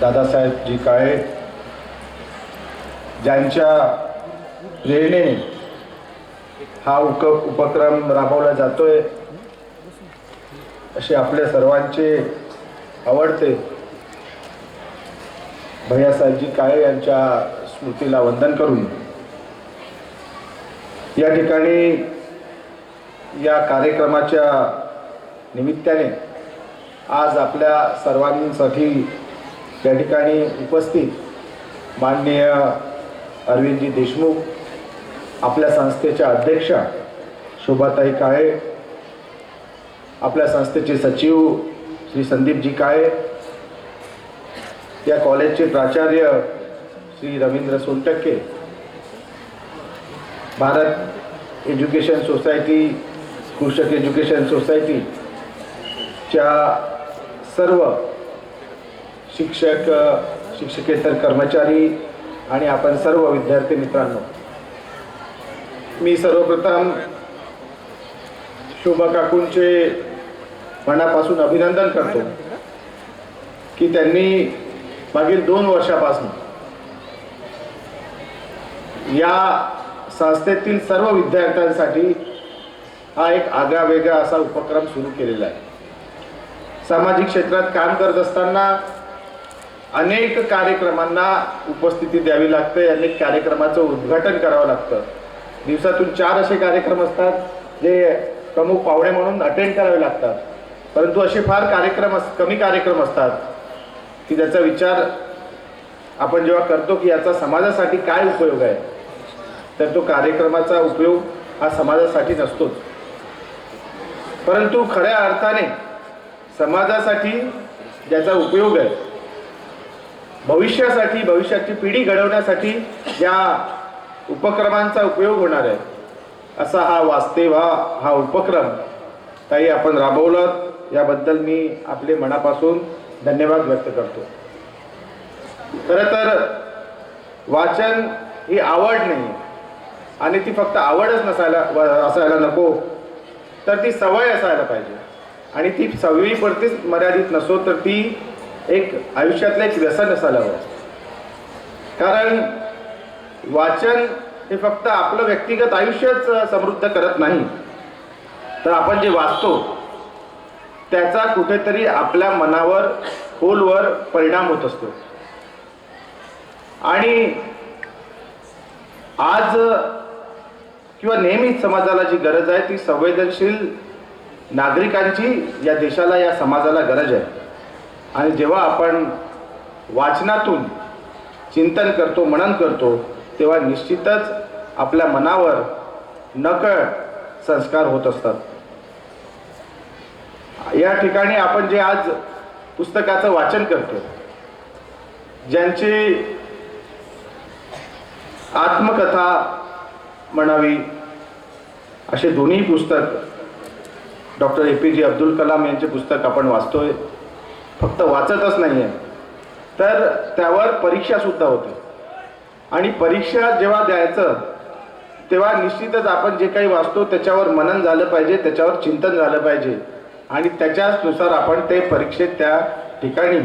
दादासाहेबजी काळे ज्यांच्या प्रेरणेने हा उक उपक्रम राबवला जातोय असे आपल्या सर्वांचे आवडते. भैयासाहेबजी काळे यांच्या स्मृतीला वंदन करून या ठिकाणी या कार्यक्रमाच्या निमित्ताने आज आपल्या सर्वांसाठी त्या ठिकाणी उपस्थित माननीय अरविंदजी देशमुख आपल्या संस्थेच्या अध्यक्षा शोभाताई काळे आपल्या संस्थेचे सचिव श्री संदीपजी काळे या कॉलेजचे प्राचार्य Shri Ravindra Sontakke Bharat education society Krushak education सोसायटीच्या सर्व शिक्षक शिक्षकेतर कर्मचारी आणि आपण सर्व विद्यार्थी मित्रांनो. मी सर्वप्रथम शोभा काकूंचे मनापासून अभिनंदन करतो की त्यांनी मागील दोन वर्षापासून या संस्थेतील सर्व विद्यार्थ्यांसाठी हा एक आगळा वेगळा असा उपक्रम सुरू केलेला आहे. सामाजिक क्षेत्रात काम करत असताना अनेक कार्यक्रमांना उपस्थिती द्यावी लागते. अनेक कार्यक्रमाचं उद्घाटन करावं लागतं. दिवसातून चार असे कार्यक्रम असतात जे प्रमुख पाहुणे म्हणून अटेंड करावे लागतात. परंतु असे फार कार्यक्रम अस कमी कार्यक्रम असतात की त्याचा विचार आपण जेव्हा करतो की याचा समाजासाठी काय उपयोग आहे तर तो कार्यक्रमाचा उपयोग हा समाजासाठी नसतोच. परंतु खऱ्या अर्थाने समाजासाठी ज्याचा उपयोग आहे भविष्यासाठी भविष्याची पिढी घडवण्यासाठी या उपक्रमांचा उपयोग होणार आहे. असा हा वास्तेवा हा हा उपक्रम काही आपण राबवलं. याबद्दल मी आपले मनापासून धन्यवाद व्यक्त करतो. खरं तर वाचन ही आवड नाही आणि ती फक्त आवडच नसायला व- असायला नको तर ती सवय असायला पाहिजे. आणि ती सवयीपुरतीच मर्यादित नसो तर ती एक आयुष्यातलं एक व्यसन असायला हवं. कारण वाचन हे फक्त आपलं व्यक्तिगत आयुष्यच समृद्ध करत नाही. तर आपण जे वाचतो त्याचा कुठेतरी आपल्या मनावर खोलवर परिणाम होत असतो. आणि आज किंवा नेहमीच समाजाला जी गरज आहे ती संवेदनशील नागरिकांची या देशाला या समाजाला गरज आहे. आणि जेव्हा आपण वाचनातून चिंतन करतो मनन करतो तेव्हा निश्चितच आपल्या मनावर नकळ संस्कार होत असतात. या ठिकाणी आपण जे आज पुस्तकाचं वाचन करतो ज्यांची आत्मकथा म्हणावी असे दोन्ही पुस्तक डॉक्टर ए पी जे अब्दुल कलाम यांचे पुस्तक आपण वाचतोय. फक्त वाचतच नाही आहे तर त्यावर परीक्षासुद्धा होते. आणि परीक्षा जेव्हा द्यायचं तेव्हा निश्चितच आपण जे काही वाचतो त्याच्यावर मनन झालं पाहिजे त्याच्यावर चिंतन झालं पाहिजे. आणि त्याच्याचनुसार आपण ते परीक्षेत त्या ठिकाणी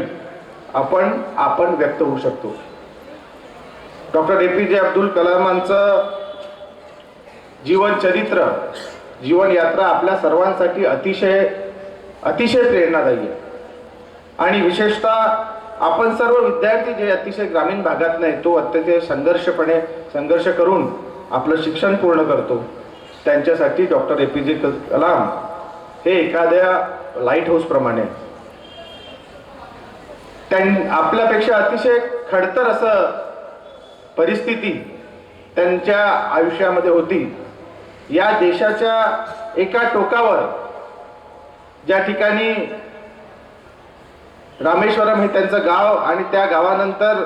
आपण आपण व्यक्त होऊ शकतो. डॉक्टर ए पी जे अब्दुल कलामांचं जीवनचरित्र जीवनयात्रा आपल्या सर्वांसाठी अतिशय अतिशय प्रेरणादायी आहे. आणि विशेषतः आपण सर्व विद्यार्थी जे अतिशय ग्रामीण भागात नाही तो अत्यंत संघर्षपणे संघर्ष करून आपलं शिक्षण पूर्ण करतो. त्यांच्यासाठी डॉक्टर ए पी जे कलाम हे एखाद्या लाइट हाऊसप्रमाणे त्यां आपल्यापेक्षा अतिशय खडतर असं परिस्थिती त्यांच्या आयुष्यामध्ये होती. या देशाच्या एका टोकावर ज्या ठिकाणी रामेश्वरम हे त्यांचं गाव आणि त्या गावानंतर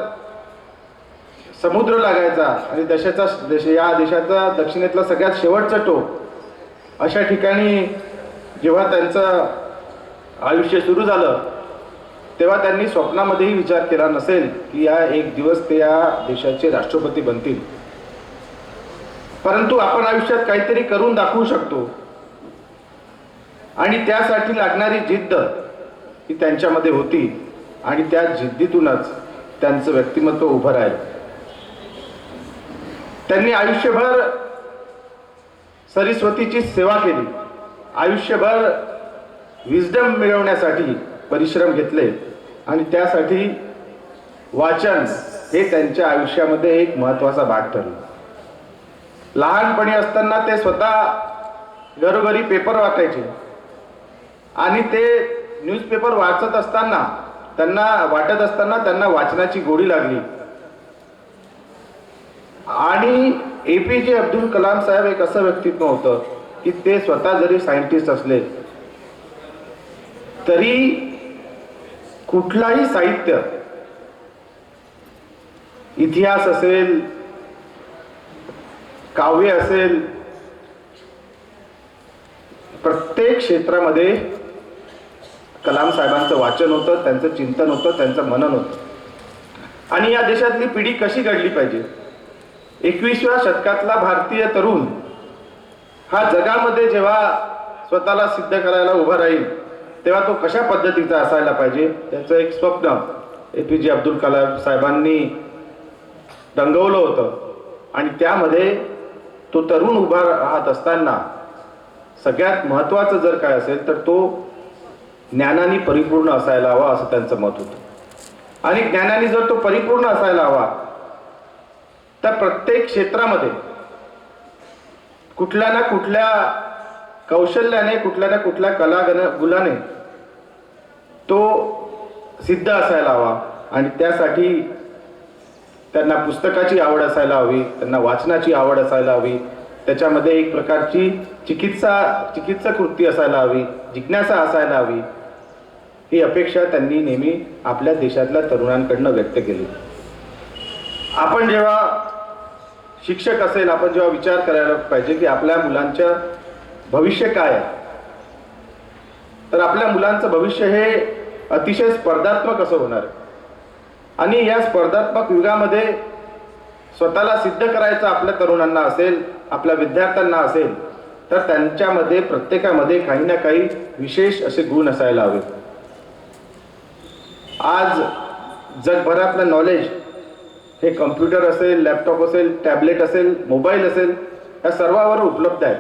समुद्र लागायचा आणि देशाचा देश या देशाचा दक्षिणेतला सगळ्यात शेवटचं टोक. अशा ठिकाणी जेव्हा त्यांचं आयुष्य सुरू झालं तेव्हा त्यांनी स्वप्नामध्येही विचार केला नसेल की या एक दिवस ते या देशाचे राष्ट्रपती बनतील. परंतु आपण आयुष्यात काहीतरी करून दाखवू शकतो. आणि त्यासाठी लागणारी जिद्द ही त्यांच्यामध्ये होती आणि त्या जिद्दीतूनच त्यांचं व्यक्तिमत्व उभं राहील. त्यांनी आयुष्यभर सरस्वतीची सेवा केली. आयुष्यभर विजडम मिळवण्यासाठी परिश्रम घेतले आणि त्यासाठी वाचन हे त्यांच्या आयुष्यामध्ये एक महत्त्वाचा भाग ठरला. लहानपणी असताना ते स्वतः घरोघरी पेपर वाटायचे आणि ते न्यूजपेपर वाचत असताना त्यांना वाटत असताना त्यांना वाचनाची गोडी लागली. आणि ए पी जे अब्दुल कलाम साहेब एक असं व्यक्तित्व होतं की ते स्वतः जरी सायंटिस्ट असले तरी कुठलाही साहित्य इतिहास असेल काव्य असेल प्रत्येक क्षेत्रामध्ये कलाम साहेबांचं वाचन होतं त्यांचं चिंतन होतं त्यांचं मनन होतं. आणि या देशातली पिढी कशी घडली पाहिजे? एकवीसव्या शतकातला भारतीय तरुण हा जगामध्ये जेव्हा स्वतःला सिद्ध करायला उभा राहील तेव्हा तो कशा पद्धतीचा असायला पाहिजे? त्याचं एक स्वप्न ए पी जे अब्दुल कलाम साहेबांनी रंगवलं होतं. आणि त्यामध्ये तो तरुण उभा राहत असताना सगळ्यात महत्त्वाचं जर काय असेल तर तो ज्ञानाने परिपूर्ण असायला हवा असं त्यांचं मत होतं. आणि ज्ञानाने जर तो परिपूर्ण असायला हवा तर प्रत्येक क्षेत्रामध्ये कुठल्या ना कुठल्या कौशल्याने कुठल्या ना कुठल्या कला गुलाने तो सिद्ध असायला हवा. आणि त्यासाठी त्यांना पुस्तकाची आवड असायला हवी त्यांना वाचनाची आवड असायला हवी. त्याच्यामध्ये एक प्रकारची चिकित्सा चिकित्सक कृती असायला हवी जिज्ञासा असायला हवी. ही अपेक्षा त्यांनी नेहमी आपल्या देशातल्या तरुणांकडनं व्यक्त केली. आपण जेव्हा शिक्षक असेल आपण जेव्हा विचार करायला पाहिजे की आपल्या मुलांचं भविष्य काय आहे? तर आपल्या मुलांचं भविष्य हे अतिशय स्पर्धात्मक असं होणार आणि या स्पर्धात्मक युगामध्ये स्वतःला सिद्ध करायचं आपल्या तरुणांना असेल आपल्या विद्यार्थ्यांना असेल तर त्यांच्यामध्ये प्रत्येकामध्ये काही ना काही विशेष असे गुण असायला हवेत आज जगभरातलं नॉलेज हे कम्प्युटर असेल लॅपटॉप असेल टॅबलेट असेल मोबाईल असेल या सर्वावर उपलब्ध आहेत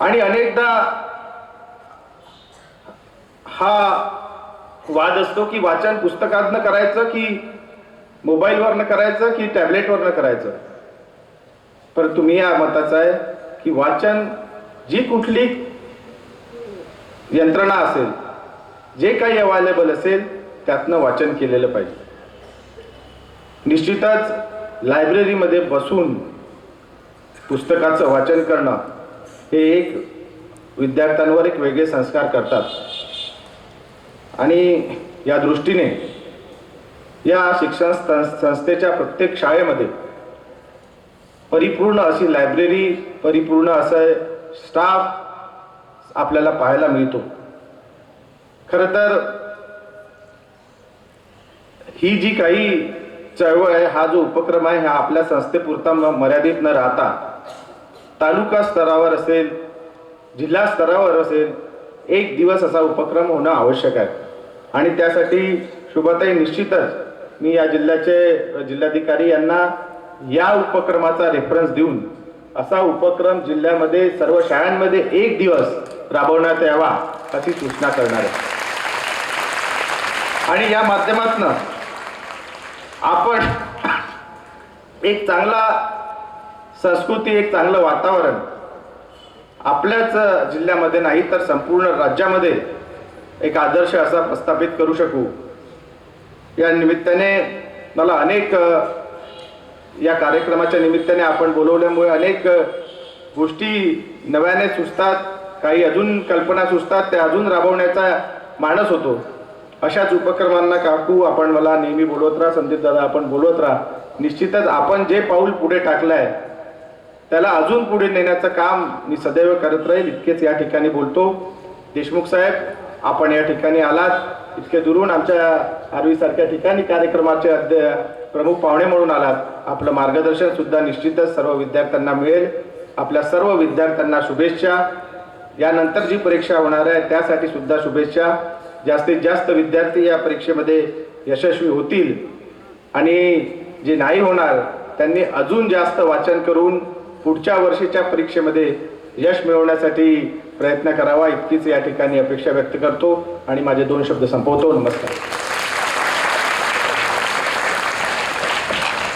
आणि अनेकदा हा वाद असतो की वाचन पुस्तकातनं करायचं की मोबाईलवरनं करायचं की टॅबलेटवरनं करायचं? परंतु मी या मताचा आहे की वाचन जी कुठली यंत्रणा असेल जे काही अवेलेबल असेल त्यातनं वाचन केलेलं पाहिजे. निश्चितच लायब्ररीमध्ये बसून पुस्तकाचं वाचन करणं हे एक विद्यार्थ्यांवर एक वेगळे संस्कार करतात. आणि या दृष्टीने या शिक्षण संस्थेच्या प्रत्येक शाळेमध्ये परिपूर्ण अशी लायब्ररी परिपूर्ण असं स्टाफ आपल्याला पाहायला मिळतो. खरं तर ही जी काही चळवळ आहे हा जो उपक्रम आहे हा आपल्या संस्थेपुरता मर्यादित न राहता तालुका स्तरावर असेल जिल्हा स्तरावर असेल एक दिवस असा उपक्रम होणं आवश्यक आहे. आणि त्यासाठी शुभताई निश्चितच मी या जिल्ह्याचे जिल्हाधिकारी यांना या उपक्रमाचा रेफरन्स देऊन असा उपक्रम जिल्ह्यामध्ये सर्व शाळांमध्ये एक दिवस राबवण्यात यावा अशी सूचना करणार आहे. आणि या माध्यमातनं आपण एक चांगला संस्कृती एक चांगलं वातावरण आपल्याच जिल्ह्यामध्ये नाही तर संपूर्ण राज्यामध्ये एक आदर्श असा प्रस्थापित करू शकू. या निमित्ताने मला अनेक या कार्यक्रमाच्या निमित्ताने आपण बोलवल्यामुळे अनेक गोष्टी नव्याने सुचतात. काही अजून कल्पना सुचतात त्या अजून राबवण्याचा मानस होतो. अशाच उपक्रमांना काकू आपण मला नेहमी बोलवत राहा. संदीप दादा आपण बोलवत राहा. निश्चितच आपण जे पाऊल पुढे टाकलं आहे त्याला अजून पुढे नेण्याचं काम मी सदैव करत राहील. इतकेच या ठिकाणी बोलतो. देशमुख साहेब आपण या ठिकाणी आलात. इतके दुरून आमच्या आरवीसारख्या ठिकाणी कार्यक्रमाचे अध्य प्रमुख पाहुणे म्हणून आलात. आपलं मार्गदर्शन सुद्धा निश्चितच सर्व विद्यार्थ्यांना मिळेल. आपल्या सर्व विद्यार्थ्यांना शुभेच्छा. यानंतर जी परीक्षा होणार आहे त्यासाठी सुद्धा शुभेच्छा. जास्तीत जास्त विद्यार्थी या परीक्षेमध्ये यशस्वी होतील. आणि जे नाही होणार त्यांनी अजून जास्त वाचन करून पुढच्या वर्षीच्या परीक्षेमध्ये यश मिळवण्यासाठी प्रयत्न करावा इतकीच या ठिकाणी अपेक्षा व्यक्त करतो. आणि माझे दोन शब्द संपवतो. नमस्कार.